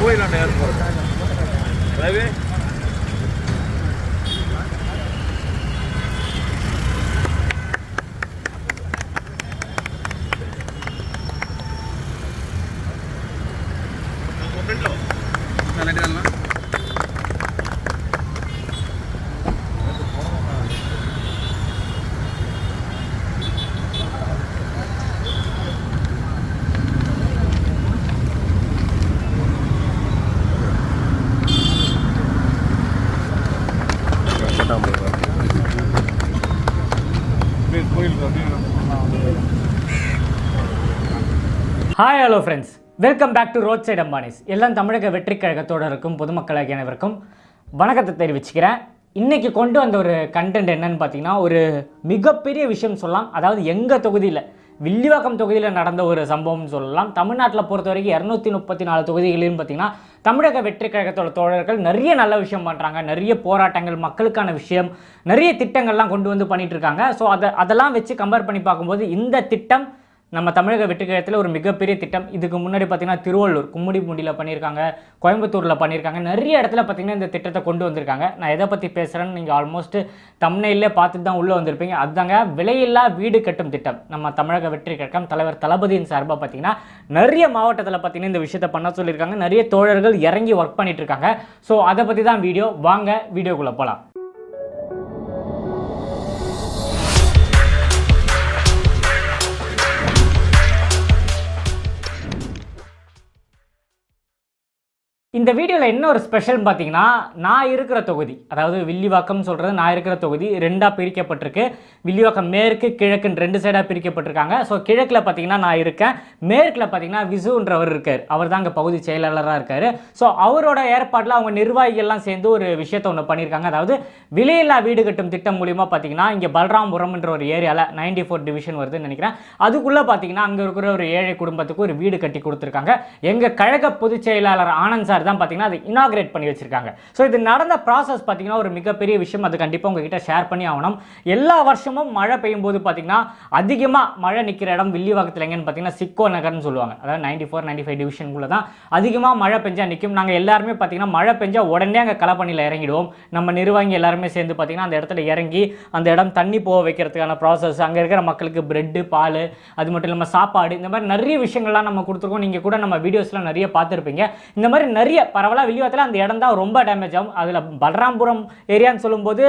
கோயிலாண்ட airport Ravi நல்லா hi hello friends welcome back to road side Ambanis எல்லாம் தமிழக வெற்றி கழகத்தோடருக்கும் பொதுமக்களாகிய அனைவருக்கும் வணக்கத்தை தெரிவிச்சுக்கிறேன். இன்றைக்கி கொண்டு வந்த ஒரு கண்டென்ட் என்னன்னு பார்த்தீங்கன்னா ஒரு மிகப்பெரிய விஷயம் சொல்லலாம். அதாவது எங்கள் தொகுதியில் வில்லிவாக்கம் தொகுதியில் நடந்த ஒரு சம்பவம்னு சொல்லலாம். தமிழ்நாட்டில் பொறுத்த வரைக்கும் இரநூத்தி முப்பத்தி நாலு தொகுதிகளிலும் பார்த்திங்கன்னா தமிழக வெற்றி கழகத்தோட தோழர்கள் நிறைய நல்ல விஷயம் பண்ணுறாங்க நிறைய போராட்டங்கள் மக்களுக்கான விஷயம் நிறைய திட்டங்கள்லாம் கொண்டு வந்து பண்ணிகிட்ருக்காங்க இருக்காங்க. ஸோ அதை அதெல்லாம் வச்சு கம்பேர் பண்ணி பார்க்கும்போது இந்த திட்டம் நம்ம தமிழக வெற்றிக்கழகத்தில் ஒரு மிகப்பெரிய திட்டம். இதுக்கு முன்னாடி பார்த்தீங்கன்னா திருவள்ளூர் கும்மிடிப்பூண்டியில் பண்ணியிருக்காங்க கோயம்புத்தூரில் பண்ணியிருக்காங்க. நிறைய இடத்துல பார்த்தீங்கன்னா இந்த திட்டத்தை கொண்டு வந்திருக்காங்க. நான் எதை பற்றி பேசுகிறேன்னு நீங்கள் ஆல்மோஸ்ட் தமிழ்நிலே பார்த்துட்டு தான் உள்ளே வந்திருப்பீங்க. அதுதாங்க விலையில்லா வீடு கட்டும் திட்டம். நம்ம தமிழக வெற்றி கழகம் தலைவர் தளபதியின் சார்பாக பார்த்தீங்கன்னா நிறைய மாவட்டத்தில் பார்த்திங்கன்னா இந்த விஷயத்தை பண்ண சொல்லியிருக்காங்க. நிறைய தோழர்கள் இறங்கி ஒர்க் பண்ணிட்டு இருக்காங்க. ஸோ அதை பற்றி தான் வீடியோ. வாங்க வீடியோக்குள்ளே போகலாம் இந்த வீடியோவில் என்ன ஒரு ஸ்பெஷல் பார்த்தீங்கன்னா நான் இருக்கிற தொகுதி அதாவது வில்லிவாக்கம் சொல்கிறது நான் இருக்கிற தொகுதி ரெண்டாக பிரிக்கப்பட்டிருக்கு. வில்லிவாக்கம் மேற்கு கிழக்குன்னு ரெண்டு சைடாக பிரிக்கப்பட்டிருக்காங்க. ஸோ கிழக்கில் பார்த்தீங்கன்னா நான் இருக்கேன். மேற்கில் பார்த்தீங்கன்னா விசுன்றவர் இருக்கார். அவர் தான் அங்கே பகுதி செயலாளராக இருக்கார். ஸோ அவரோட ஏற்பாட்டில் அவங்க நிர்வாகிகள்லாம் சேர்ந்து ஒரு விஷயத்தை ஒன்று பண்ணியிருக்காங்க. அதாவது விலையில்லா வீடு கட்டும் திட்டம் மூலிமா பார்த்தீங்கன்னா இங்கே பல்ராம்புரம்ன்ற ஒரு ஏரியாவில் நைன்டி ஃபோர் டிவிஷன் வருதுன்னு நினைக்கிறேன். அதுக்குள்ளே பார்த்தீங்கன்னா அங்கே இருக்கிற ஒரு ஏழை குடும்பத்துக்கு ஒரு வீடு கட்டி கொடுத்துருக்காங்க. எங்கள் கழக பொதுச் செயலாளர் ஆனந்த் சார் தான் பார்த்தீங்கன்னா அது இனாகிரேட் பண்ணி வச்சிருக்காங்க. ஸோ இது நடந்த ப்ராசஸ் பார்த்தீங்கன்னா ஒரு மிகப்பெரிய விஷயம். அது கண்டிப்பாக உங்ககிட்ட ஷேர் பண்ணி ஆகணும். எல்லா வருஷமும் மழை பெய்யும் போது பார்த்தீங்கன்னா அதிகமாக மழை நிற்கிற இடம் வில்லிவாக்கத்தில் எங்கன்னு பார்த்தீங்கன்னா சிக்கோ நகர்னு சொல்லுவாங்க. அதாவது நைன்டி ஃபோர் நைன்டி ஃபைவ் டிவிஷனுக்குள்ள தான் அதிகமாக மழை பெஞ்சா நிற்கும் நாங்கள் எல்லாருமே பார்த்தீங்கன்னா மழை பெஞ்சால் உடனே அங்கே களப்பணியில் இறங்கிடுவோம். நம்ம நிர்வாகி எல்லாருமே சேர்ந்து பார்த்தீங்கன்னா அந்த இடத்துல இறங்கி அந்த இடம் தண்ணி போக வைக்கிறதுக்கான ப்ராசஸ் அங்கே இருக்கிற மக்களுக்கு பிரெட்டு பால் அது மட்டும் இல்லாமல் சாப்பாடு இந்த மாதிரி நிறைய விஷயங்கள்லாம் நம்ம கொடுத்துருக்கோம். நீங்கள் கூட நம்ம வீடியோஸ்லாம் நிறைய பார்த்துருப்பீங்க. இந்த மாதிரி நிறைய பரவலாக வில்லிவாத்தில் அந்த இடம் தான் ரொம்ப டேமேஜ் ஆகும். அதில் பலராம்புரம் ஏரியான்னு சொல்லும்போது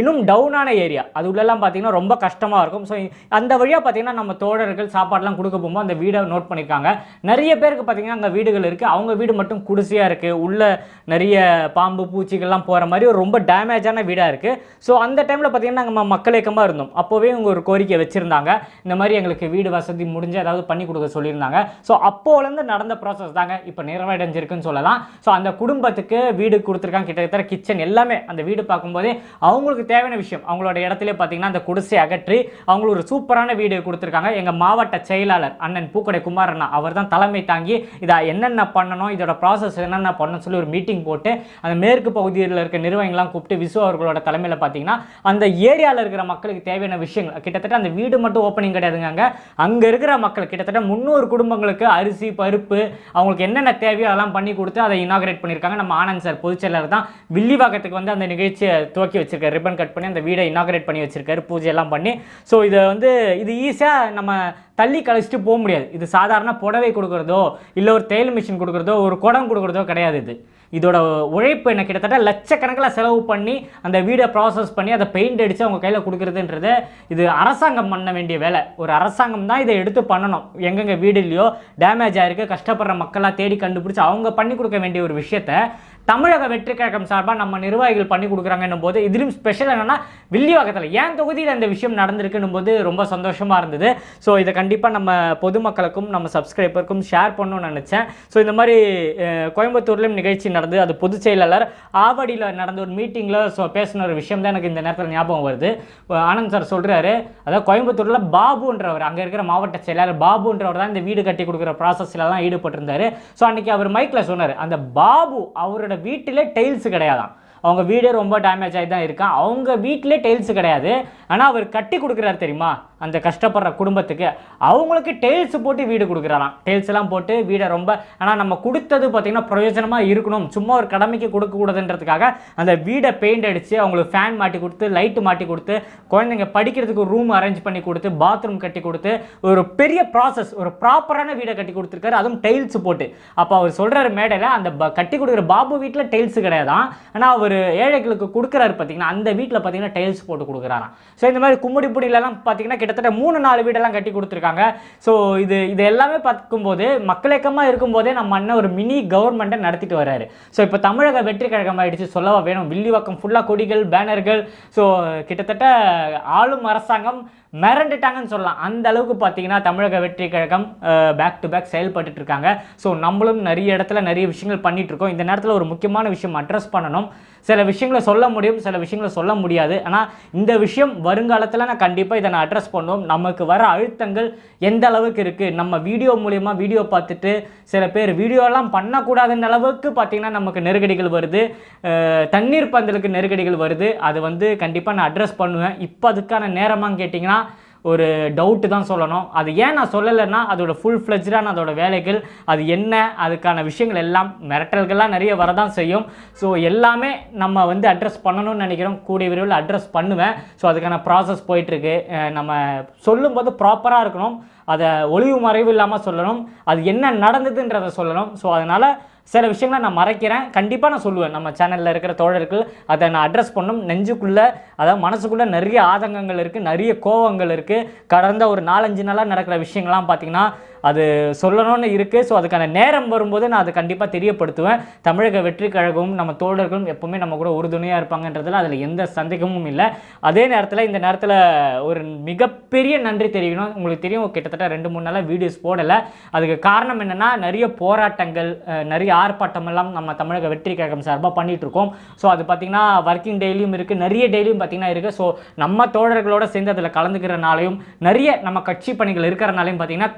இன்னும் டவுனான ஏரியா அது உள்ளெல்லாம் பார்த்தீங்கன்னா ரொம்ப கஷ்டமாக இருக்கும். ஸோ அந்த வழியாக பார்த்தீங்கன்னா நம்ம தோழர்கள் சாப்பாடுலாம் கொடுக்க போகும்போது அந்த வீடை நோட் பண்ணியிருக்காங்க நிறைய பேருக்கு பார்த்தீங்கன்னா அங்கே வீடுகள் இருக்குது அவங்க வீடு மட்டும் குடிசையாக இருக்குது உள்ளே நிறைய பாம்பு பூச்சிகள்லாம் போகிற மாதிரி ஒரு ரொம்ப டேமேஜான வீடாக இருக்குது ஸோ அந்த டைமில் பார்த்தீங்கன்னா நம்ம மக்கள் இயக்கமாக இருந்தோம். அப்போவே இவங்க ஒரு கோரிக்கை வச்சுருந்தாங்க. இந்த மாதிரி எங்களுக்கு வீடு வசதி முடிஞ்சு ஏதாவது பண்ணி கொடுக்க சொல்லியிருந்தாங்க. ஸோ அப்போலேருந்து நடந்த ப்ராசஸ் தாங்க. இப்போ நிறைவடைஞ்சிருக்குன்னு சொல்லலாம். ஸோ அந்த குடும்பத்துக்கு வீடு கொடுத்துருக்காங்க. கிட்டத்தட்ட கிச்சன் எல்லாமே அந்த வீடு பார்க்கும்போதே அவங்களுக்கு தேவையான விஷயம். அவங்களோட இடத்துல பார்த்தீங்கன்னா அந்த குடிசை அகற்றி அவங்களுக்கு ஒரு சூப்பரான வீடு கொடுத்துருக்காங்க. எங்கள் மாவட்ட செயலாளர் அண்ணன் பூக்கடை குமாரண்ணா அவர் தான் தலைமை தாங்கி இதை என்னென்ன பண்ணணும் இதோட ப்ராசஸ் என்னென்ன பண்ணணும் சொல்லி ஒரு மீட்டிங் போட்டு அந்த மேற்கு பகுதியில் இருக்க நிர்வாகிகள்லாம் கூப்பிட்டு விசு அவர்களோட தலைமையில் பார்த்தீங்கன்னா அந்த ஏரியாவில் இருக்கிற மக்களுக்கு தேவையான விஷயங்கள் கிட்டத்தட்ட அந்த வீடு மட்டும் ஓப்பனிங் கிடையாதுங்க அங்கே அங்கே இருக்கிற மக்கள் கிட்டத்தட்ட முந்நூறு குடும்பங்களுக்கு அரிசி பருப்பு அவங்களுக்கு என்னென்ன தேவையோ அதெல்லாம் பண்ணி கொடுத்து அதை இனாகிரேட் பண்ணியிருக்காங்க. நம்ம ஆனந்த் சார் பொதுச்செயலர் தான் வில்லிவாக்கத்துக்கு வந்து அந்த நிகழ்ச்சியை துவக்கி வச்சிருக்காரு. ரிப்பன் கட் பண்ணி அந்த வீடை இனாகிரேட் பண்ணி வச்சிருக்காரு. பூஜை எல்லாம் பண்ணி. ஸோ இதை வந்து இது ஈஸியாக நம்ம தள்ளி கழிச்சிட்டு போக முடியாது. இது சாதாரண புடவை கொடுக்குறதோ இல்லை ஒரு தையல் மிஷின் கொடுக்குறதோ ஒரு குடம் கொடுக்குறதோ கிடையாது இது. இதோட உழைப்பு என்ன கிட்டத்தட்ட லட்சக்கணக்கில் செலவு பண்ணி அந்த வீடை ப்ராசஸ் பண்ணி அதை பெயிண்ட் அடித்து அவங்க கையில் கொடுக்குறதுன்றது இது அரசாங்கம் பண்ண வேண்டிய வேலை. ஒரு அரசாங்கம் தான் இதை எடுத்து பண்ணணும். எங்கெங்கே வீடு இல்லையோ டேமேஜ் ஆகிருக்கு கஷ்டப்படுற மக்களாக தேடி கண்டுபிடிச்சி அவங்க பண்ணி கொடுக்க வேண்டிய ஒரு விஷயத்த தமிழக வெற்றி கழகம் சார்பாக நம்ம நிர்வாகிகள் பண்ணி கொடுக்குறாங்கன்னும் போது இதிலும் ஸ்பெஷல் என்னென்னா வில்லிவாக்கத்தில். ஏன் தொகுதியில் இந்த விஷயம் நடந்திருக்குன்னும் போது ரொம்ப சந்தோஷமாக இருந்தது. ஸோ இதை கண்டிப்பாக நம்ம பொதுமக்களுக்கும் நம்ம சப்ஸ்கிரைபருக்கும் ஷேர் பண்ணணும்னு நினச்சேன். ஸோ இந்த மாதிரி கோயம்புத்தூர்லேயும் நிகழ்ச்சி நடந்து அது பொதுச் செயலாளர் ஆவடியில் நடந்த ஒரு மீட்டிங்கில் ஸோ பேசின ஒரு விஷயம் தான் எனக்கு இந்த நேரத்தில் ஞாபகம் வருது. ஆனந்த் சார் சொல்கிறாரு அதாவது கோயம்புத்தூரில் பாபுன்றவர் அங்கே இருக்கிற மாவட்ட செயலாளர் பாபுன்றவர் தான் இந்த வீடு கட்டி கொடுக்குற ப்ராசஸ்ல தான் ஈடுபட்டிருந்தாரு. ஸோ அன்னைக்கு அவர் மைக்கில் சொன்னார் அந்த பாபு அவரோட வீட்டில் டைல்ஸ் கிடையாதான் அவங்க வீடே ரொம்ப டேமேஜ் ஆகி தான் இருக்கான். அவங்க வீட்டிலே டைல்ஸ் கிடையாது. ஆனால் அவர் கட்டி கொடுக்குறாரு தெரியுமா? அந்த கஷ்டப்படுற குடும்பத்துக்கு. அவங்களுக்கு டைல்ஸ் போட்டு வீடு கொடுக்குறாராம். டைல்ஸ்லாம் எல்லாம் போட்டு வீடை ரொம்ப ஆனால் நம்ம கொடுத்தது பார்த்தீங்கன்னா பிரயோஜனமாக இருக்கணும். சும்மா ஒரு கடமைக்கு கொடுக்கக்கூடாதுன்றதுக்காக அந்த வீடை பெயிண்ட் அடித்து அவங்களுக்கு ஃபேன் மாட்டி கொடுத்து லைட்டு மாட்டி கொடுத்து குழந்தைங்க படிக்கிறதுக்கு ரூம் அரேஞ்ச் பண்ணி கொடுத்து பாத்ரூம் கட்டி கொடுத்து ஒரு பெரிய ப்ராசஸ் ஒரு ப்ராப்பரான வீடை கட்டி கொடுத்துருக்காரு. அதுவும் டைல்ஸ் போட்டு. அப்போ அவர் சொல்கிறார் மேடையில் அந்த ப- கட்டி கொடுக்குற பாபு வீட்டில் டைல்ஸ் கிடையாதான் ஆனால் அவர் ஏழைகளுக்கு கொடுக்குறாரு பார்த்தீங்கன்னா அந்த வீட்டில் பார்த்தீங்கன்னா டைல்ஸ் போட்டு கொடுக்குறாராம். ஸோ இந்த மாதிரி கும்மிடிப்புடியிலலாம் பார்த்தீங்கன்னா கிட்டத்தட்ட மூணு நாலு வீடெல்லாம் கட்டி கொடுத்துருக்காங்க. ஸோ இது இது எல்லாமே பார்க்கும்போது மக்களேக்கமாக இருக்கும்போதே நம்ம அண்ணன் ஒரு மினி கவர்மெண்ட்டை நடத்திட்டு வர்றாரு. ஸோ இப்போ தமிழக வெற்றி கழகம் ஆயிடுச்சு சொல்லவா வேணும். வில்லிவாக்கம் ஃபுல்லாக கொடிகள் பேனர்கள் ஸோ கிட்டத்தட்ட ஆளும் அரசாங்கம் மிரண்டுட்டாங்கன்னு சொல்லலாம். அந்த அளவுக்கு பார்த்தீங்கன்னா தமிழக வெற்றி கழகம் பேக் டு பேக் செயல்பட்டு இருக்காங்க. ஸோ நம்மளும் நிறைய இடத்துல நிறைய விஷயங்கள் பண்ணிட்டு இருக்கோம். இந்த நேரத்தில் ஒரு முக்கியமான விஷயம் அட்ரஸ் பண்ணணும். சில விஷயங்களை சொல்ல முடியும் சில விஷயங்களை சொல்ல முடியாது. ஆனால் இந்த விஷயம் வருங்காலத்தில் நான் கண்டிப்பாக இதை நான் அட்ரஸ் பண்ணுவோம். நமக்கு வர அழுத்தங்கள் எந்த அளவுக்கு இருக்குது நம்ம வீடியோ மூலியமாக வீடியோ பார்த்துட்டு சில பேர் வீடியோலாம் பண்ணக்கூடாதுன்ற அளவுக்கு பார்த்தீங்கன்னா நமக்கு நெருக்கடிகள் வருது. தண்ணீர் பந்தலுக்கு நெருக்கடிகள் வருது. அது வந்து கண்டிப்பாக நான் அட்ரஸ் பண்ணுவேன். இப்போ அதுக்கான நேரமாக கேட்டிங்கன்னா ஒரு டவுட்டு தான் சொல்லணும். அது ஏன் நான் சொல்லலைன்னா அதோட ஃபுல் ஃப்ளெஜ்டான அதோட வேலைகள் அது என்ன அதுக்கான விஷயங்கள் எல்லாம் மிரட்டல்கள்லாம் நிறைய வரதான் செய்யும். ஸோ எல்லாமே நம்ம வந்து அட்ரஸ் பண்ணணும்னு நினைக்கிறோம். கூடிய விரைவில் அட்ரஸ் பண்ணுவேன். ஸோ அதுக்கான ப்ராசஸ் போயிட்டுருக்கு. நம்ம சொல்லும்போது ப்ராப்பராக இருக்கணும். அதை ஒளிவு மறைவு இல்லாமல் சொல்லணும். அது என்ன நடந்ததுன்றதை சொல்லணும். ஸோ அதனால் சில விஷயங்களை நான் மறைக்கிறேன். கண்டிப்பாக நான் சொல்லுவேன். நம்ம சேனலில் இருக்கிற தோழர்கள் அதை நான் அட்ரஸ் பண்ணும். நெஞ்சுக்குள்ளே அதாவது மனசுக்குள்ளே நிறைய ஆதங்கங்கள் இருக்குது நிறைய கோவங்கள் இருக்குது கடந்த ஒரு நாலஞ்சு நாளாக நடக்கிற விஷயங்கள்லாம் பார்த்திங்கன்னா அது சொல்லணும்னு இருக்குது ஸோ அதுக்கான நேரம் வரும்போது நான் அதை கண்டிப்பாக தெரியப்படுத்துவேன். தமிழக வெற்றி கழகமும் நம்ம தோழர்களும் எப்பவுமே நம்ம கூட உறுதுணையாக இருப்பாங்கன்றதுல அதில் எந்த சந்தேகமும் இல்லை. அதே நேரத்தில் இந்த நேரத்தில் ஒரு மிகப்பெரிய நன்றி தெரிவிக்கணும். உங்களுக்கு தெரியும் கிட்டத்தட்ட ரெண்டு மூணு நாளாக வீடியோஸ் போடலை. அதுக்கு காரணம் என்னென்னா நிறைய போராட்டங்கள் நிறைய ஆர்ப்பாட்டம் எல்லாம் நம்ம தமிழக வெற்றி கழகம் சார்பாக பண்ணிகிட்ருக்கோம் இருக்கோம். ஸோ அது பார்த்திங்கன்னா ஒர்க்கிங் டெய்லியும் இருக்குது நிறைய டெய்லியும் பார்த்திங்கன்னா இருக்குது ஸோ நம்ம தோழர்களோட சேர்ந்து அதில் கலந்துக்கிறனாலையும் நிறைய நம்ம கட்சி பணிகள் இருக்கிறனாலையும் பார்த்திங்கன்னா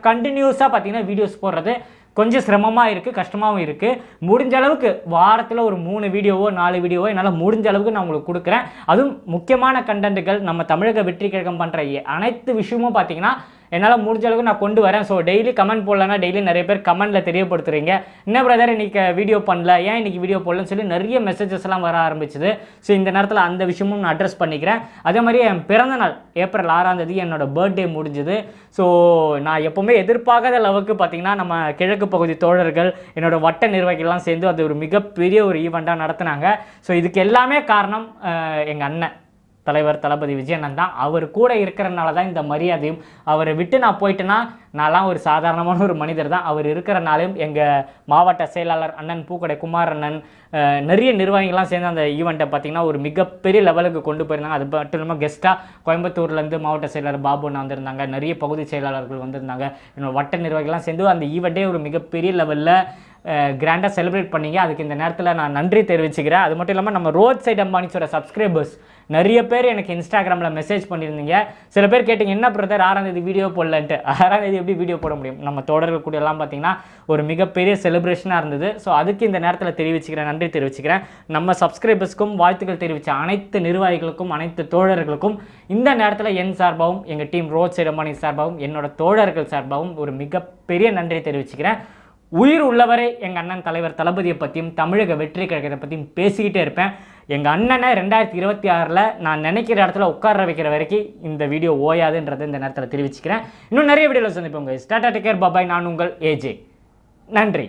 கண்டினியூஸாக பார்த்தீங்கன்னா வீடியோஸ் போடுறது கொஞ்சம் சிரமமாக இருக்குது கஷ்டமாகவும் இருக்குது முடிஞ்ச அளவுக்கு வாரத்தில் ஒரு மூணு வீடியோவோ நாலு வீடியோவோ என்னால் முடிஞ்ச அளவுக்கு நான் உங்களுக்கு கொடுக்குறேன். அதுவும் முக்கியமான கண்டென்ட்டுகள் நம்ம தமிழக வெற்றி கழகம் பண்ணுற அனைத்து விஷயமும் பார்த்தீங்கன்னா என்னால் முடிஞ்ச அளவுக்கு நான் கொண்டு வரேன். ஸோ டெய்லி கமெண்ட் போடலன்னா டெய்லி நிறைய பேர் கமெண்ட்டில் தெரியப்படுத்துறீங்க. என்ன பிரதர் இன்னைக்கு வீடியோ பண்ணல? ஏன் இன்னைக்கு வீடியோ போடலன்னு சொல்லி நிறைய மெசேஜஸ் எல்லாம் வர ஆரம்பிச்சுது. ஸோ இந்த நேரத்தில் அந்த விஷயமும் நான் அட்ரஸ் பண்ணிக்கிறேன். அதே மாதிரி என் பிறந்த நாள் ஏப்ரல் ஆறாம் தேதி என்னோட பர்த்டே முடிஞ்சுது. ஸோ நான் எப்போவுமே எதிர்பார்க்காத அளவுக்கு பார்த்தீங்கன்னா நம்ம கிழக்கு பகுதி தோழர்கள் என்னோட வட்ட நிர்வாகிகள்லாம் சேர்ந்து அது ஒரு மிகப்பெரிய ஒரு ஈவெண்ட்டாக நடத்துனாங்க. ஸோ இதுக்கு எல்லாமே காரணம் எங்கள் அண்ணன். தலைவர் தளபதி விஜயனன் தான். அவர் கூட இருக்கிறனால தான் இந்த மரியாதையும் அவரை விட்டு நான் போயிட்டேன்னா நான்லாம் ஒரு சாதாரணமான ஒரு மனிதர் தான். அவர் இருக்கிறனாலையும் எங்கள் மாவட்ட செயலாளர் அண்ணன் பூக்கடை குமார் அண்ணன் நிறைய நிர்வாகிகள்லாம் சேர்ந்து அந்த ஈவெண்ட்டை பார்த்திங்கன்னா ஒரு மிகப்பெரிய லெவலுக்கு கொண்டு போயிருந்தாங்க. அது மட்டும் இல்லாமல் கெஸ்ட்டாக கோயம்புத்தூர்லேருந்து மாவட்ட செயலாளர் பாபு அண்ணா வந்திருந்தாங்க. நிறைய பகுதி செயலாளர்கள் வந்திருந்தாங்க. என்னோட வட்ட நிர்வாகிகள்லாம் சேர்ந்து அந்த ஈவெண்ட்டே ஒரு மிகப்பெரிய லெவலில் கிராண்டாக செலிப்ரேட் பண்ணீங்க. அதுக்கு இந்த நேரத்தில் நான் நன்றி தெரிவிச்சுக்கிறேன். அது மட்டும் இல்லாமல் நம்ம ரோட் சைட் அம்பானிஸோட சப்ஸ்கிரைபர்ஸ் நிறைய பேர் எனக்கு இன்ஸ்டாகிராமில் மெசேஜ் பண்ணியிருந்தீங்க. சில பேர் கேட்டிங்க என்ன பிரதர் ஆறாம் தேதி வீடியோ போடலன்ட்டு. ஆறாம் தேதி எப்படி வீடியோ போட முடியும்? நம்ம தோழர்கள் கூட எல்லாம் பார்த்தீங்கன்னா ஒரு மிகப்பெரிய செலிப்ரேஷனாக இருந்தது. ஸோ அதுக்கு இந்த நேரத்தில் தெரிவிச்சுக்கிறேன் நன்றி தெரிவிச்சுக்கிறேன். நம்ம சப்ஸ்கிரைபர்ஸ்க்கும் வாழ்த்துக்கள் தெரிவித்த அனைத்து நிர்வாகிகளுக்கும் அனைத்து தோழர்களுக்கும் இந்த நேரத்தில் என் சார்பாகவும் எங்கள் டீம் ரோட் சைட் அம்பானி சார்பாகவும் என்னோட தோழர்கள் சார்பாகவும் ஒரு மிகப்பெரிய நன்றி தெரிவிச்சுக்கிறேன். உயிர் உள்ளவரை எங்கள் அண்ணன் தலைவர் தளபதியை பற்றியும் தமிழக வெற்றி கழகத்தை பற்றியும் பேசிக்கிட்டே இருப்பேன். எங்கள் அண்ணனை ரெண்டாயிரத்தி இருபத்தி ஆறில் நான் நினைக்கிற இடத்துல உட்கார வைக்கிற வரைக்கும் இந்த வீடியோ ஓயாதுன்றதை இந்த நேரத்தில் தெரிவிச்சுக்கிறேன். இன்னும் நிறைய வீடியோவில் சந்திப்போம் ஸ்டாட்டா டேக்கர் பாபாய் நான் உங்கள் ஏஜே நன்றி.